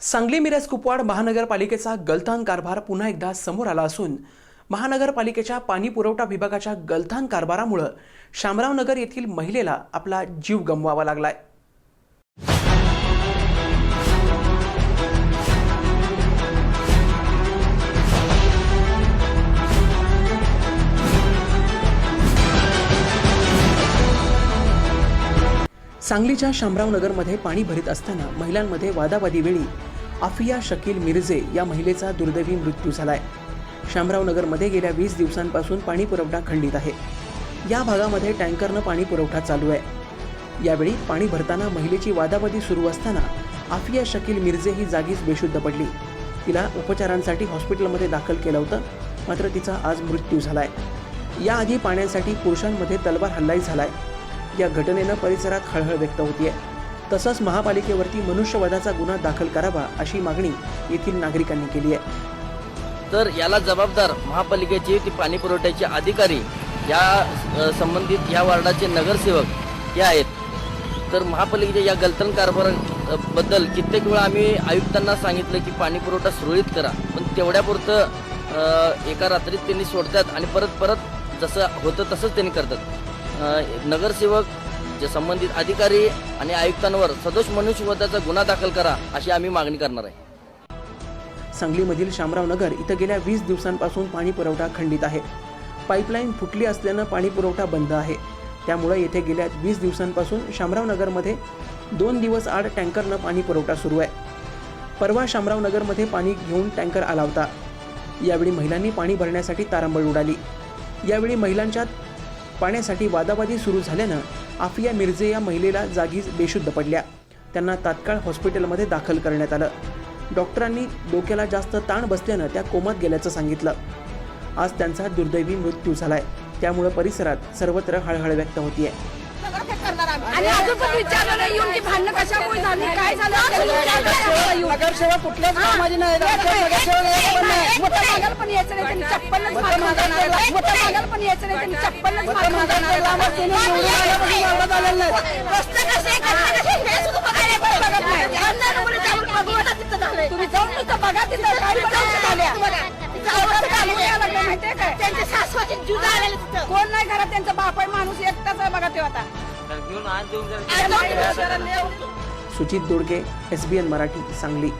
सांगली मिरज कुपवाड महानगरपालिकेचा गलथान कारभार पुन्हा एकदा समोर आला असून महानगरपालिकेच्या पाणी पुरवठा विभागाच्या गलथान कारभारामुळं शामरावनगर येथील महिलेला आपला जीव गमवावा लागलाय. सांगलीच्या शामरावनगरमध्ये पाणी भरीत असताना महिलांमध्ये वादावादीवेळी आफिया शकील मिर्जे या महिलेचा दुर्दैवी मृत्यू झालाय. शामरावनगरमध्ये गेल्या वीस दिवसांपासून पाणी पुरवठा खंडित आहे. या भागामध्ये टँकरनं पाणी पुरवठा चालू आहे. यावेळी पाणी भरताना महिलेची वादावादी सुरू असताना आफिया शकील मिर्जे ही जागीच बेशुद्ध पडली. तिला उपचारांसाठी हॉस्पिटलमध्ये दाखल केलं होतं मात्र तिचा आज मृत्यू झालाय. याआधी पाण्यासाठी पुरुषांमध्ये तलवार हल्लाही झालाय. या घटनेनं परिसरात हळहळ व्यक्त होतीये. तसंच महापालिकेवरती मनुष्यवधाचा गुन्हा दाखल करावा अशी मागणी येथील नागरिकांनी केली आहे. तर याला जबाबदार महापालिकेचे ते पाणी पुरवठ्याचे अधिकारी या संबंधित या वार्डाचे नगरसेवक हे आहेत. तर महापालिकेच्या या गलतन कारभारबद्दल कित्येक वेळा आम्ही आयुक्तांना सांगितलं की पाणी पुरवठा सुरळीत करा. पण तेवढ्यापुरतं एका रात्रीत त्यांनी सोडतात आणि परत परत जसं होतं तसंच त्यांनी करतात. नगरसेवक जे संबंधित अधिकारी आणि आयुक्तांवर सदोष मनुष्यवधाचा गुन्हा दाखल करा अशी आम्ही मागणी करणार आहे. सांगलीमधील शामरावनगर इथं गेल्या वीस दिवसांपासून पाणी पुरवठा खंडित आहे. पाईपलाईन फुटली असल्यानं पाणी पुरवठा बंद आहे. त्यामुळे येथे गेल्या वीस दिवसांपासून शामराव नगरमध्ये दोन दिवस आड टँकरनं पाणी पुरवठा सुरू आहे. परवा शामराव नगरमध्ये पाणी घेऊन टँकर आला होता. यावेळी महिलांनी पाणी भरण्यासाठी तारांबळ उडाली. यावेळी महिलांच्या पाण्यासाठी वादावादी सुरू झाल्यानं आफिया मिर्झे या महिलेला जागीच बेशुद्ध पडल्या. त्यांना तात्काळ हॉस्पिटलमध्ये दाखल करण्यात आलं. डॉक्टरांनी डोक्याला जास्त ताण बसल्यानं त्या कोमात गेल्याचं सांगितलं. आज त्यांचा दुर्दैवी मृत्यू झालाय. त्यामुळं परिसरात सर्वत्र हळहळ व्यक्त होतीये. आणि अजून पण विचारलं नाही येऊन की भांडणं कशामुळे झाली? काय झालं? त्यांनी विचारलं नाही आम्हाला. येऊन. नगरसेवक कुठल्याच कामाची नाही. पण नाही. मोठं मागायला पण यायचं नाही त्यांनी चप्पलच मारून टाकलं. मोठं मागायला पण यायचं नाही त्यांनी चप्पलच मारून टाकलं. आम्हाला त्यांनी निवडून आल्यापासून वावरात आलेलं नाही. रस्ते कसे, कसे, कसे, हे सुद्धा बघायला पण बघत नाही. आमदार मुली जाऊन बघून तिथं झालंय. तुम्ही जाऊन नुसतं बघा तिथं काय बनवून झाल्या. गावाचं घालून यायला लागलं माहितीये काय? त्यांच्या सासवाची जुदा आलेले तिथं. कोण नाही घरात? त्यांचा बाप आहे माणूस एकटाच आहे बघा तो आता. Sujit Dodke S B N Marathi Sangli.